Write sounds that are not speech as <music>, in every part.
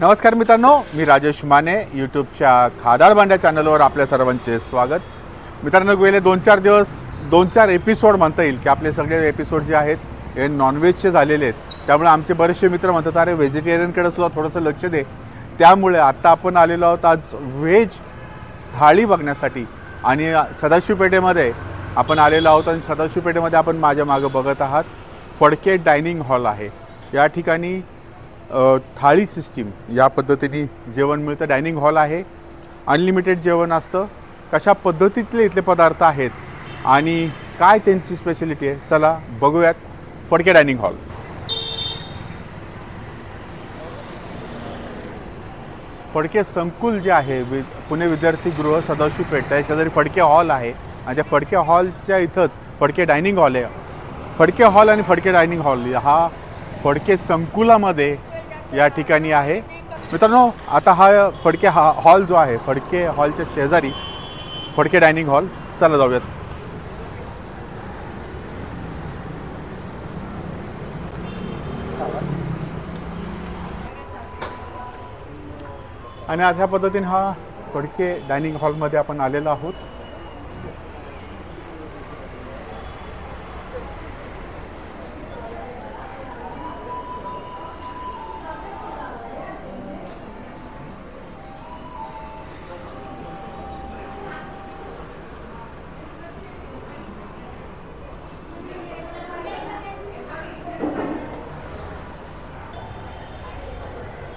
नमस्कार मित्रांनो मी राजेश माने यूट्यूबच्या खादार भांड्या चॅनलवर आपल्या सर्वांचे स्वागत. मित्रांनो गेले दोन चार दिवस दोन चार एपिसोड म्हणता येईल की आपले सगळे एपिसोड जे आहेत हे नॉनव्हेजचे झालेले आहेत. त्यामुळे आमचे बरेचसे मित्र म्हणतात अरे व्हेजिटेरियनकडे सुद्धा थोडंसं लक्ष दे. त्यामुळे आत्ता आपण आलेलो आहोत आज व्हेज थाळी बघण्यासाठी. आणि सदाशिव पेठेमध्ये आपण आलेलो आहोत आणि सदाशिव पेठेमध्ये आपण माझ्या मागं बघत आहात फडके डायनिंग हॉल आहे. या ठिकाणी थाळी सिस्टीम या पद्धतीने जेवण मिळतं. डायनिंग हॉल आहे. अनलिमिटेड जेवण असतं. कशा पद्धतीतले इथले पदार्थ आहेत आणि काय त्यांची स्पेशलिटी आहे चला बघूयात. फडके डायनिंग हॉल फडके संकुल जे आहे वि पुणे विद्यार्थी गृह सदाशिव पेठ त्या शेजारी फडके हॉल आहे आणि त्या फडके हॉलच्या इथंच फडके डायनिंग हॉल आहे. फडके हॉल आणि फडके डायनिंग हॉल हा फडके संकुलामध्ये या ठिकाणी आहे. मित्रांनो आता हा फडके हा हॉल जो आहे फडके हॉलच्या शेजारी फडके डायनिंग हॉल चला जाऊयात. आणि आज ह्या पद्धतीने हा फडके डायनिंग हॉलमध्ये आपण आलेलो आहोत.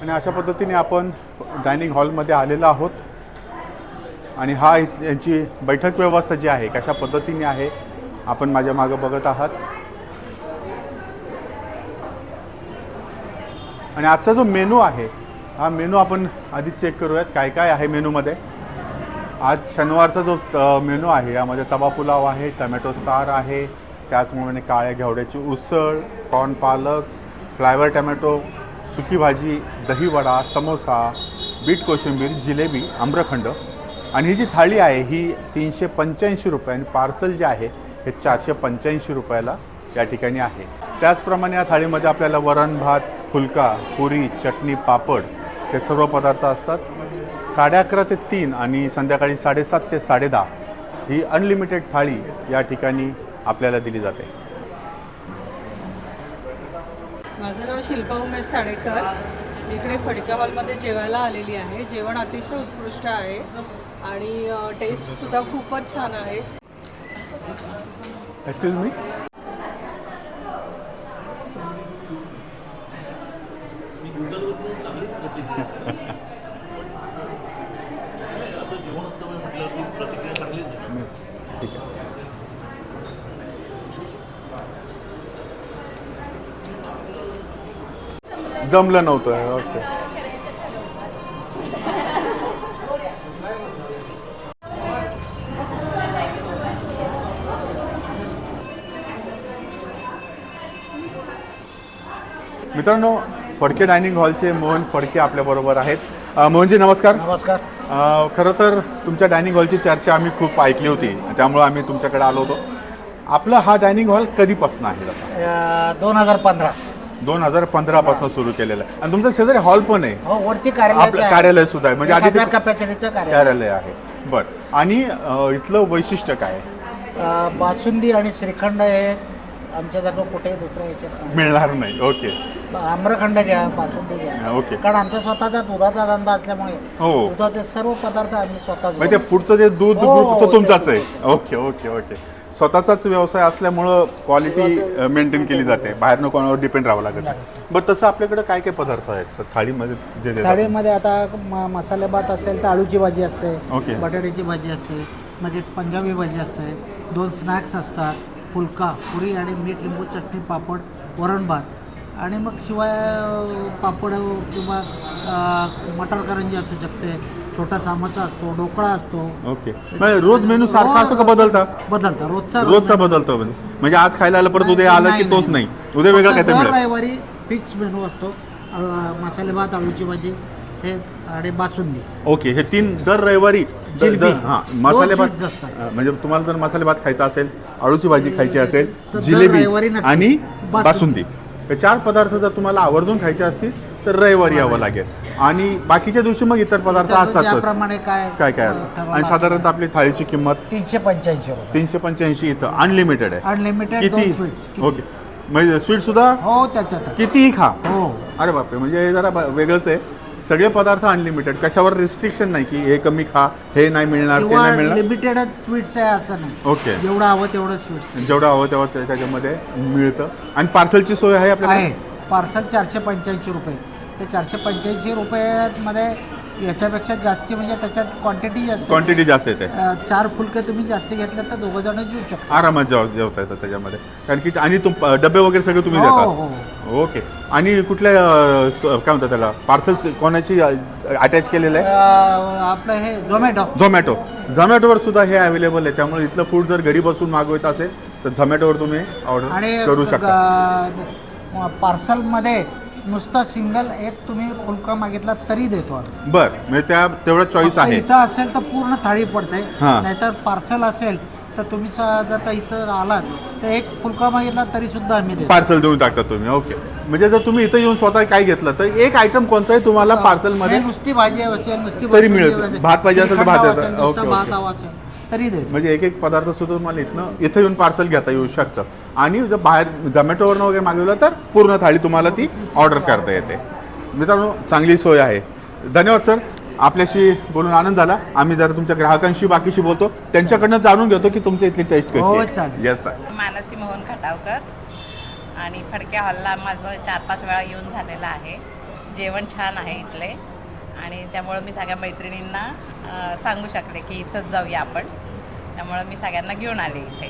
आणि अशा पद्धतीने आपण डायनिंग हॉलमध्ये आलेलो आहोत. आणि हा यांची बैठक व्यवस्था जी आहे कशा पद्धतीने आहे आपण माझ्या मागं बघत आहात. आणि आजचा जो मेनू आहे हा मेनू आपण आधी चेक करूयात काय काय आहे मेनूमध्ये. आज शनिवारचा जो मेनू आहे यामध्ये तवा पुलाव आहे टमॅटो सार आहे त्याचप्रमाणे काळ्या घेवड्याची उसळ कॉर्न पालक फ्लायवर टमॅटो सुकी भाजी दहीवडा समोसा बीट कोशिंबीर जिलेबी आम्रखंड. आणि ही जी थाळी आहे ही तीनशे पंच्याऐंशी रुपये आणि पार्सल जे आहे हे चारशे पंच्याऐंशी रुपयाला या ठिकाणी आहे. त्याचप्रमाणे या थाळीमध्ये आपल्याला वरण भात फुलका पुरी चटणी पापड हे सर्व पदार्थ असतात. साडे अकरा ते तीन आणि संध्याकाळी साडेसात ते साडेदहा ही अनलिमिटेड थाळी या ठिकाणी आपल्याला दिली जाते. माझं नाव शिल्पा उमेश साडेकर. मी इकडे फडक्या हॉलमध्ये जेवायला आलेली आहे. जेवण अतिशय उत्कृष्ट आहे आणि टेस्टसुद्धा खूपच छान आहे. एक्सक्यूज मी ठीक जमलं नव्हतं. ओके. मित्रांनो फडके डायनिंग हॉलचे मोहन फडके आपल्याबरोबर आहेत. मोहनजी नमस्कार. नमस्कार. खरं तर तुमच्या डायनिंग हॉलची चर्चा आम्ही खूप ऐकली होती. त्यामुळे आम्ही तुमच्याकडे आलो होतो. आपलं हा डायनिंग हॉल कधीपासून आहे? दोन हजार पंधरा. दोन हजार पंधरा पासून सुरू केलेलं आहे. आणि तुमचं शेजारी हॉल पण आहे. हो वरती आपलं कार्यालय सुद्धा आहे. म्हणजे आधी कपॅसिटीचं कार्यालय. कार्यालय आहे. बर. आणि अ, इथलं वैशिष्ट्य काय आहे? अं, बासुंदी आणि श्रीखंड हे आमच्या जागा कुठेही दुसऱ्या याच्यात नाही. मिळणार नाही. ओके. आम्रखंड घ्या बासुंदी घ्या. ओके. कारण आमचा स्वतःचा दुधाचा धंदा असल्यामुळे हो. दुधाचे सर्व पदार्थ आम्ही स्वतःच म्हणजे ते बनवतो. पुढचं जे दूध हो, ग्रुप हो, तो तुमचाच आहे. Okay okay okay. स्वतःचाच व्यवसाय असल्यामुळं क्वालिटी मेंटेन केली जाते. बाहेरनं कोणावर डिपेंड राहावं लागत बट तसं आपल्याकडे काय काय पदार्थ आहेत? थाळीमध्ये जे देतात. थाळीमध्ये आता म- मसाले भात असेल तर आळूची भाजी असते ओके. बटाट्याची भाजी असते म्हणजे पंजाबी भाजी असते दोन स्नॅक्स असतात फुलका पुरी आणि मीठ लिंबू चटणी पापड वरण भात. आणि मग शिवाय अं, पापड किंवा अं, मटर करंजी असू शकते छोटा सामाचा असतो ढोकळा असतो. ओके. म्हणजे रोज मेनू सारखा असतो का बदलता? बदलता. रोजचा रोजचा बदलतो म्हणजे? म्हणजे आज खायला आलं परत उद्या आलं की तोच नाही. उद्या वेगळं फक्त काहीतरी दर मिळेल. रविवारी फिक्स मेनू असतो. अं, मसाले भात आळूची भाजी हे आणि बासुंदी. ओके हे तीन दर रविवारी द- जिलेबी. द- हा मसाले भात sweets असतात. हा, म्हणजे तुम्हाला जर मसाले भात खायचा असेल आळूची भाजी खायची असेल तर दर जिलेबी नक्की. आणि बासुंदी. बासुंदी. हे चार पदार्थ जर तुम्हाला आवर्जून खायचे असतील तर रविवारी यावं लागेल. आणि बाकीच्या दिवशी मग इतर पदार्थ ज्याप्रमाणे काय काय काय? अ, असतं ठरवलं आणि. साधारणतः आपली थाळीची किंमत? तीनशे पंच्याऐंशी रुपये. तीनशे पंच्याऐंशी इथं. अनलिमिटेड आहे. अनलिमिटेड दोन किती? Sweets okay. म्हणजे स्वीट सुद्धा? हो त्याच्यात कितीही खा. हो. अरे बापरे म्हणजे हे जरा ब- वेगळंच आहे. सगळे पदार्थ अनलिमिटेड कशावर रिस्ट्रिक्शन नाही की हे कमी खा हे नाही मिळणार ते किंवा नाही मिळणार. लिमिटेडच स्वीट्स आहे असं नाही. ओके. जेवढं हवं तेवढं स्वीट्स जेवढं हवं तेवढं ते- त्याच्यामध्ये मिळतं. आणि पार्सलची सोय आहे आहे. आपल्याला पार्सल चारशे पंच्याऐंशी रुपये. ते चारशे पंच्याऐंशी रुपयामध्ये याच्यापेक्षा जास्ती म्हणजे त्याच्यात क्वांटिटी जास्त. क्वांटिटी जास्त येते चार फुलके तुम्ही जास्त घेतले तर दोघं जण जेऊ शकता. आरामात जेव जेवता येतं त्याच्यामध्ये. कारण की आणि तुम डबे वगैरे सगळे तुम्ही हो देता हो. ओके. आणि कुठल्या काय म्हणतात त्याला? पार्सल कोणाची अटॅच केलेलं आहे? आपलं हे झोमॅटो झोमॅटो झोमॅटोवर सुद्धा हे अवेलेबल आहे. त्यामुळे इथलं फूड जर घरी बसून मागवायचं असेल तर झोमॅटोवर तुम्ही ऑर्डर आणि करू शकता. पार्सलमध्ये नुसतं सिंगल एक तुम्ही फुलका मागितला तरी देतो आम्ही. बर म्हणजे त्या तेवढं चॉईस आहे इथं असेल तर पूर्ण थाळी पडते हां. नाहीतर पार्सल असेल तर तुम्ही स- जर का इथं आलात तर एक फुलका मागितला तरी सुद्धा आम्ही देतो पार्सल देऊन टाकता तुम्ही ओके म्हणजे जर तुम्ही इथं येऊन स्वतः काय घेतलं तर एक आयटम कोणताही तुम्हाला पार्सलमध्ये नाही, नुसती भाजी असेल नुसती तरी भाजी मिळतं. असेल, भात पाहिजे असेल तर भात श्रीखंड देतात. असेल, नुसतं ओके, भात ओके. हवा असेल तरी देतो म्हणजे एक एक पदार्थ सुद्धा तुम्हाला इथनं इथं येऊन पार्सल घेता येऊ शकतं. आणि जर बाहेर झोमॅटोवरनं वगैरे मागवलं तर पूर्ण थाळी तुम्हाला ती ऑर्डर करता येते. मित्रांनो चांगली सोय आहे. धन्यवाद सर आपल्याशी बोलून आनंद झाला. आम्ही जरा तुमच्या ग्राहकांशी बाकीशी बोलतो. त्यांच्याकडनं जाणून घेतो की तुमच्या इथली टेस्ट हो, चालेल. येस सर मानसी मोहन खटावकर आणि फडक्या हॉलला माझं चार पाच वेळा येऊन झालेलं आहे. जेवण छान आहे इथले. आणि त्यामुळं मी सगळ्या मैत्रिणींना सांगू शकले की इथंच जाऊया आपण. त्यामुळं मी सगळ्यांना घेऊन आले इथे.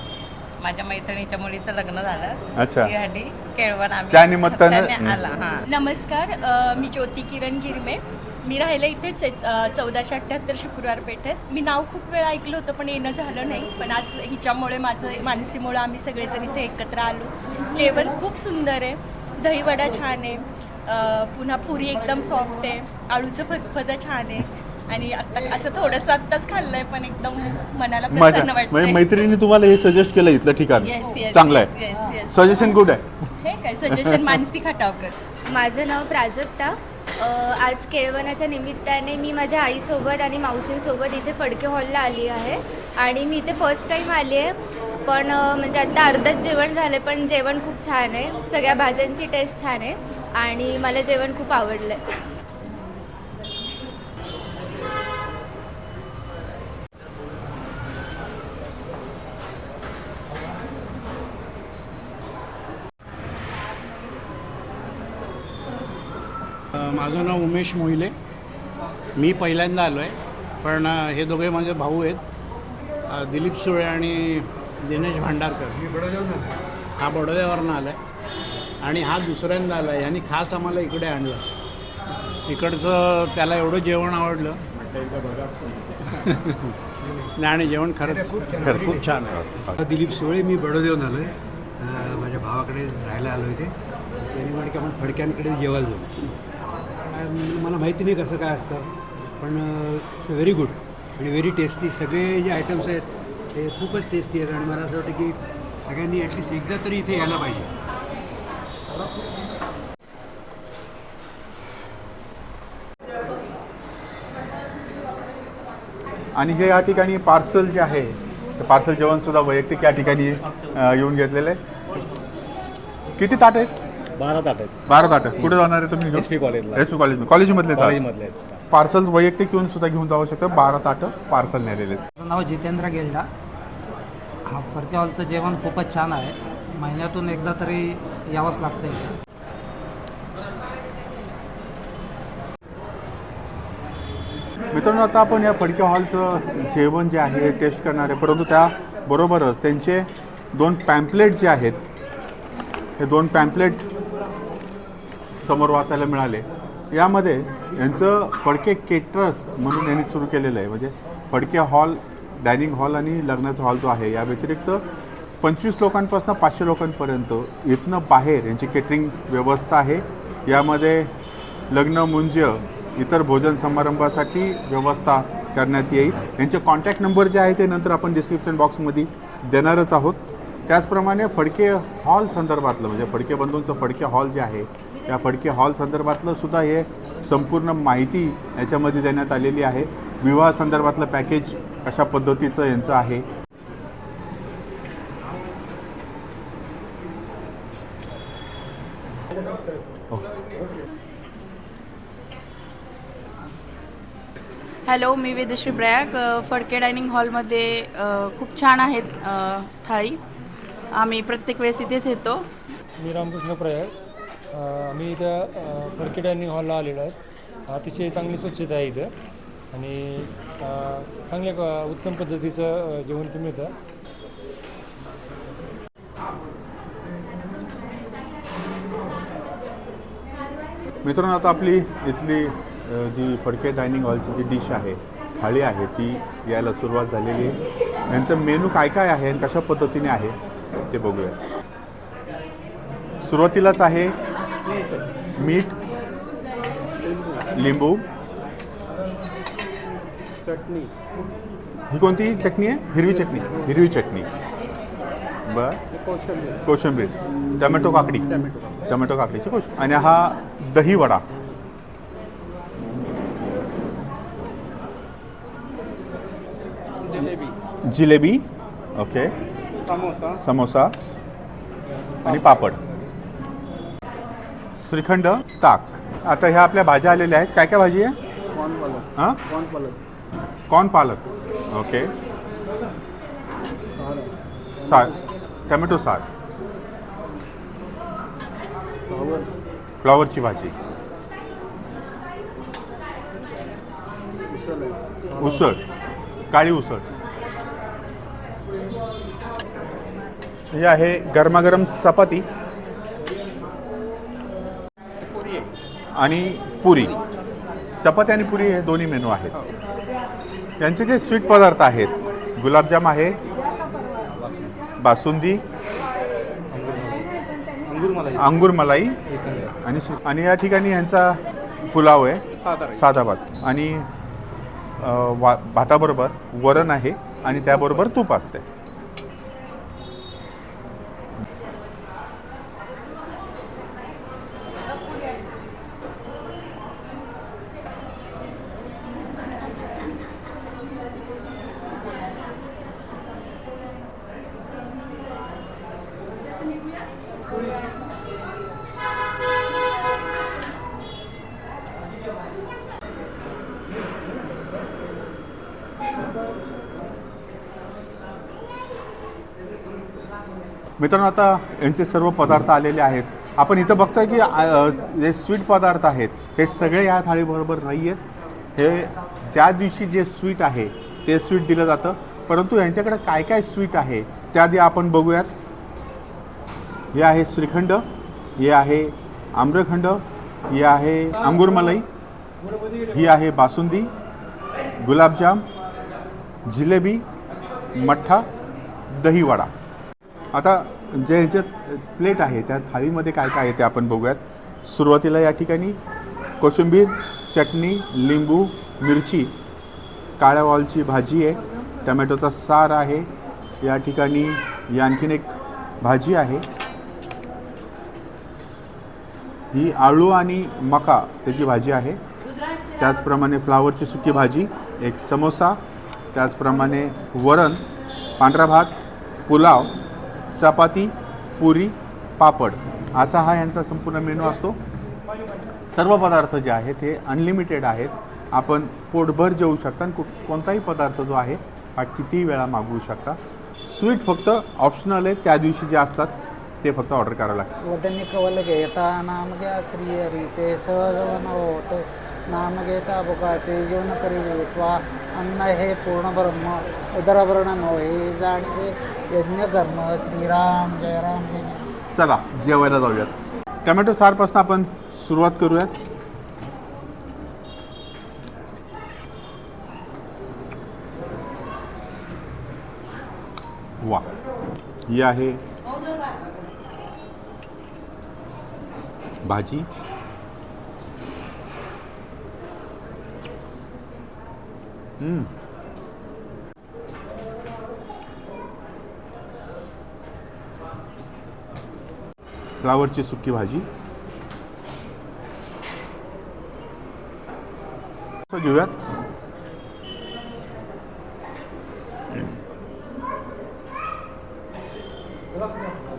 माझ्या मैत्रिणीच्या मुलीचं लग्न झालं. अच्छा. त्यासाठी केळवण आम्ही आला हां. नमस्कार मी ज्योती किरण गिरमे. मी राहायला इथेच आहे चौदाशे अठ्ठ्याहत्तर शुक्रवार पेठेत. मी नाव खूप वेळा ऐकलं होतं पण येणं झालं नाही. पण आज हिच्यामुळे माझं मानसीमुळे आम्ही सगळेजण इथे एकत्र आलो. जेवण खूप सुंदर आहे. दहीवडा छान आहे. पुन्हा पुरी एकदम सॉफ्ट आहे. आळूचं फदफदं छान आहे. आणि आत्ता असं थोडंसं आत्ताच खाल्लंय पण एकदम मनाला प्रसन्न म्हणजे वाटतंय मैत्रिणी तुम्हाला हे सजेस्ट केलं इथलं ठिकाण. चांगलं आहे. सजेशन गुड आहे? हे काय? सजेशन मानसी खटावकर. <laughs> माझं नाव प्राजक्ता. आज केळवणाच्या निमित्ताने मी माझ्या आईसोबत आणि मावशींसोबत इथे फडके हॉलला आली आहे. आणि मी इथे फर्स्ट टाईम आली आहे. पण म्हणजे आता अर्धच जेवण झालं आहे पण जेवण खूप छान आहे. सगळ्या भाज्यांची टेस्ट छान आहे. आणि मला जेवण खूप आवडलं आहे माझं नाव उमेश मोहिले. मी पहिल्यांदा आलो आहे पण हे दोघे माझे भाऊ आहेत. दिलीप सुळे आणि दिनेश भांडारकर. हा बडोद्यावरनं आला आहे आणि हा दुसऱ्यांदा आला आहे यांनी खास आम्हाला इकडे आणलं. इकडचं त्याला एवढं जेवण आवडलं. <laughs> नाही आणि जेवण खरंच खरं खूप छान आहे. दिलीप सोळे मी बडोदेवून आलो आहे माझ्या भावाकडे राहायला आलो इथे. त्यांनी म्हटलं की आपण फडक्यांकडे जेवायला जाऊ. मला माहिती नाही कसं काय असतं. पण व्हेरी गुड आणि व्हेरी टेस्टी सगळे जे आयटम्स आहेत ते खूपच टेस्टी आहेत आणि मला असं वाटतं की सगळ्यांनी ॲटलिस्ट एकदा तरी इथे यायला पाहिजे. आणि हे या ठिकाणी पार्सल जे आहे ते पार्सल जेवण सुद्धा वैयक्तिक या ठिकाणी येऊन घेतलेलं आहे. किती ताट आहेत? बारा ताट आहेत. बारा ताट कुठे जाणार आहे तुम्ही? एस पी कॉलेजला. एस पी कॉलेज कॉलेजमधले कॉलेजमधले आहेत. पार्सल वैयक्तिक येऊन सुद्धा घेऊन जाऊ शकतं. बारा ताट पार्सल नेलेले माझं नाव जितेंद्र गेल्डा. हा फडके हॉलचं जेवण खूपच छान आहे. महिन्यातून एकदा तरी यावंच लागतं इथं मित्रांनो आता आपण या फडके हॉलचं जेवण जे आहे टेस्ट करणार आहे. परंतु त्याबरोबरच त्यांचे दोन पॅम्पलेट जे आहेत हे दोन पॅम्पलेट समोर वाचायला मिळाले. यामध्ये यांचं फडके केटरर्स म्हणून यांनी सुरू केलेलं आहे. म्हणजे फडके हॉल डायनिंग हॉल आणि लग्नाचा हॉल जो आहे या व्यतिरिक्त पंचवीस लोकांपासून पाचशे लोकांपर्यंत इथनं बाहेर यांची केटरिंग व्यवस्था आहे. यामध्ये लग्न मुंज इतर भोजन समारंभासाठी व्यवस्था करण्यात येईल. यांचे कॉन्टॅक्ट नंबर जे आहे ते नंतर आपण डिस्क्रिप्शन बॉक्समध्ये देणारच आहोत. त्याचप्रमाणे फडके हॉल संदर्भातलं म्हणजे फडके बंधूंचं फडके हॉल जे आहे या फडके हॉल संदर्भातलं सुद्धा हे संपूर्ण माहिती याच्यामध्ये देण्यात आलेली आहे. विवाह संदर्भातलं पॅकेज अशा पद्धतीचं यांचं आहे. हॅलो मी वेदश्री प्रयाग फडके डायनिंग हॉलमध्ये खूप छान आहेत थाळी. आम्ही प्रत्येक वेळेस इथेच येतो. मी रामकृष्ण प्रयाग. आम्ही इथं फडके डायनिंग हॉलला आलेलो आहे अतिशय चांगली स्वच्छता आहे इथं. आणि चांगल्या क- उत्तम पद्धतीचं जेवण इथं मिळतं. मित्रांनो आता आपली इथली जी फडके डायनिंग हॉलची जी डिश आहे थाळी आहे ती यायला सुरुवात झालेली आहे. यांचं मेनू काय काय आहे आणि कशा पद्धतीने आहे ते बघूया. सुरुवातीलाच आहे मीठ लिंबू. चटणी. ही कोणती चटणी आहे? हिरवी चटणी. हिरवी चटणी. बर. कोशिंबीर. टमॅटो काकडी. टमॅटो काकडीची कोश आणि हा दही वडा. जिलेबी. ओके. समोसा. समोसा. आणि पापड. श्रीखंड ताक. आता ह्या आपल्या भाज्या आलेल्या आहेत. काय काय भाजी आहे? कॉर्न पालक. हां? कॉर्न पालक. कॉर्न पालक. ओके सार. टमॅटो सार. फ्लावर फ्लॉवरची भाजी. उसळ आहे. उसळ. काळी उसळ. ही आहे गरमागरम चपाती. आणि पुरी. चपाती आणि पुरी हे दोन्ही मेनू आहेत. यांचे जे स्वीट पदार्थ आहेत गुलाबजाम आहे बासुंदी अंगूर मलाई आणि आणि या ठिकाणी यांचा पुलाव आहे साधा भात. आणि वा भाताबरोबर वरण आहे आणि त्याबरोबर तूप असते मित्रांनो आता यांचे सर्व पदार्थ आलेले आहेत. आपण इथं बघतोय की जे स्वीट पदार्थ आहेत हे सगळे या थाळीबरोबर नाही आहेत हे ज्या दिवशी जे स्वीट आहे ते स्वीट दिलं जातं. परंतु यांच्याकडे काय काय स्वीट आहे त्याआधी आपण बघूयात. हे आहे श्रीखंड हे आहे आम्रखंड हे आहे अंगूरमलई ही आहे बासुंदी गुलाबजाम जिलेबी मठ्ठा दहीवडा. आता जे ह्याच्यात प्लेट आहे त्या थाळीमध्ये काय काय आहे ते आपण बघूयात. सुरुवातीला या ठिकाणी कोशिंबीर चटणी लिंबू मिरची काळ्या वालची भाजी आहे टमॅटोचा सार आहे. या ठिकाणी ही आणखीन एक भाजी आहे. ही आळू आणि मका त्याची भाजी आहे. त्याचप्रमाणे फ्लावरची सुकी भाजी एक समोसा त्याचप्रमाणे वरण पांढरा भात पुलाव चपाती पुरी पापड असा हा यांचा संपूर्ण मेनू असतो. सर्व पदार्थ जे आहेत हे अनलिमिटेड आहेत. आपण पोटभर जेवू शकता आणि कु कोणताही पदार्थ जो आहे हा कितीही वेळा मागवू शकता. स्वीट फक्त ऑप्शनल आहे त्या दिवशी जे असतात ते फक्त ऑर्डर करावं लागतं वदन्य कवल घेता नाम घ्या श्री हरीचे सहज होत. नाम घेता बुकाचे जेवण करी विकवा अन्न हे पूर्ण ब्रह्म उदरवर्ण नो हे जाणते यज्ञ कर्म. श्रीराम जय राम जय जय चला जेवायला जाऊयात. टमॅटो सारपासून आपण सुरुवात करूयात. वा ही आहे भाजी. Mm. फ्लावरची सुकी भाजी. घेऊयात.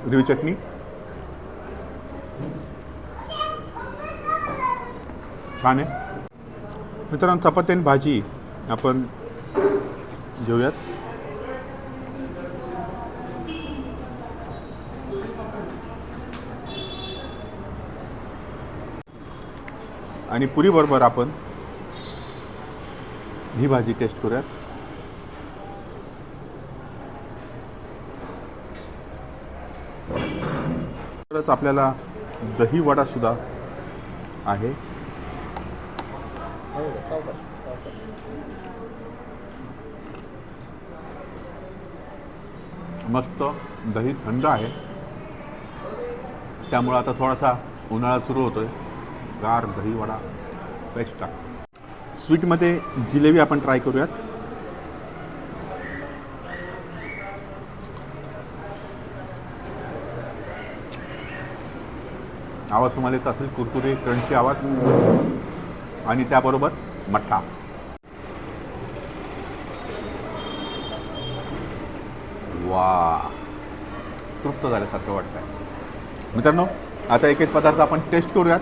हिरवी चटणी. छान आहे. मित्रांनो चपाती आणि भाजी आपण घेऊयात. आणि पुरीबरोबर आपण ही भाजी टेस्ट करूयात. तरच आपल्याला दही वडा सुद्धा आहे. हो, मस्त दही थंड आहे. त्यामुळं आता थोडासा उन्हाळा सुरू होतोय. गार दही वडा बेस्ट आहे. स्वीटमध्ये जिलेबी आपण ट्राय करूयात. आवाज तुम्हाला येत असेल कुरकुरे क्रंची आवाज. आणि त्याबरोबर मठ्ठा. वा. तृप्त झाल्यासारखं वाटतं आहे मित्रांनो आता एक एक पदार्थ आपण टेस्ट करूयात.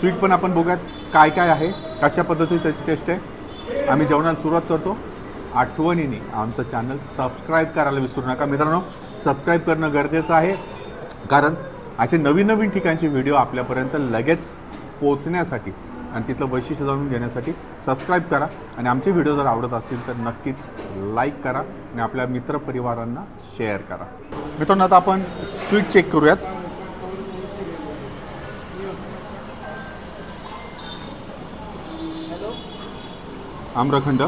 स्वीट पण आपण बघूयात काय काय आहे कशा पद्धतीची त्याची टेस्ट आहे. आम्ही जेवणाला सुरुवात करतो. आठवणीने आमचं चॅनल सबस्क्राईब करायला विसरू नका. मित्रांनो सबस्क्राईब करणं गरजेचं आहे. कारण असे नवीन नवीन ठिकाणचे व्हिडिओ आपल्यापर्यंत लगेच पोचण्यासाठी आणि तिथलं वैशिष्ट्य जाणून घेण्यासाठी सबस्क्राईब करा. आणि आमचे व्हिडिओ जर आवडत असतील तर नक्कीच लाईक करा आणि आपल्या मित्रपरिवारांना शेअर करा. मित्रांनो आता आपण स्वीट चेक करूयात. आम्रखंड.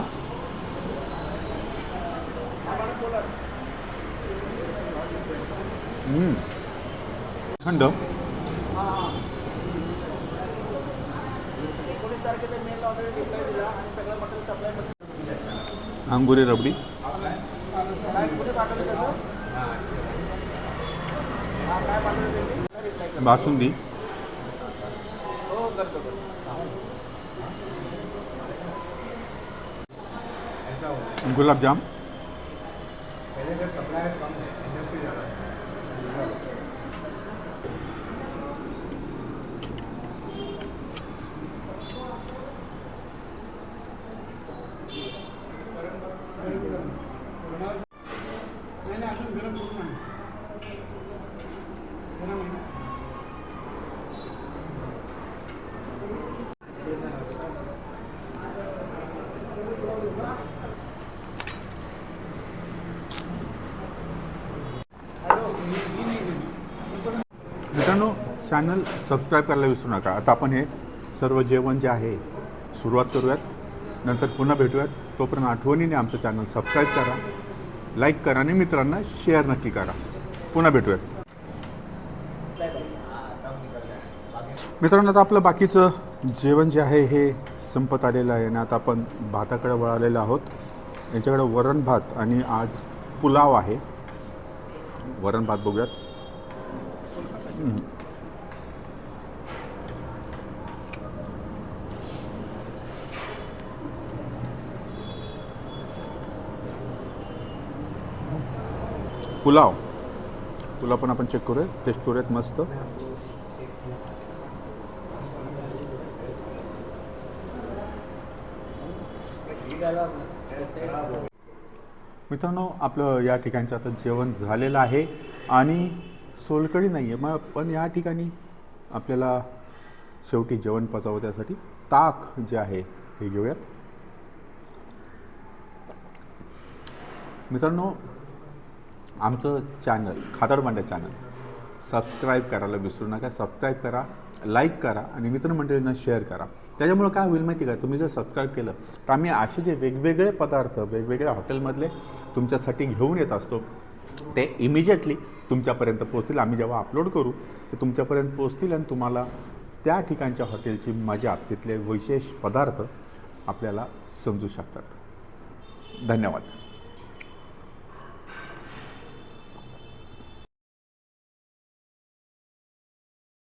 खंड. अंगुरी रबडी. बासुंदी. गुलाबजाम. मित्रांनो चॅनल सबस्क्राईब करायला विसरू नका. आता आपण हे सर्व जेवण जे आहे सुरुवात करूयात. नंतर पुन्हा भेटूयात. तोपर्यंत आठवणीने आमचं चॅनल सबस्क्राईब करा लाईक करा आणि मित्रांना शेअर नक्की करा. पुन्हा भेटूयात. मित्रांनो आता आपलं बाकीचं जेवण जे आहे हे संपत आलेलं आहे आणि आता आपण भाताकडे वळालेलो आहोत. यांच्याकडे वरण भात आणि आज पुलाव आहे. वरण भात बघूयात. पुलाव. पुलाव पण आपण चेक करूयात. टेस्ट करूयात मस्त. मित्रांनो आपलं या ठिकाणचं आता जेवण झालेलं आहे. आणि सोलकडी नाही आहे मग पण या ठिकाणी आपल्याला शेवटी जेवण पचावं त्यासाठी. ताक जे आहे हे घेऊयात. मित्रांनो आमचं चॅनल खादडबांड्या चॅनल सबस्क्राईब करायला विसरू नका. सबस्क्राईब करा लाईक करा आणि मित्रमंडळींना शेअर करा. त्याच्यामुळं काय होईल माहिती का? तुम्ही जर सबस्क्राईब केलं तर आम्ही असे जे वेगवेगळे पदार्थ वेगवेगळ्या हॉटेलमधले तुमच्यासाठी घेऊन येत असतो. ते इमिजिएटली तुमच्यापर्यंत पोचतील आम्ही जेव्हा अपलोड करू ते तुमच्यापर्यंत पोचतील आणि तुम्हाला त्या ठिकाणच्या हॉटेलची मजा तिथले विशेष पदार्थ आपल्याला समजू शकतात. धन्यवाद.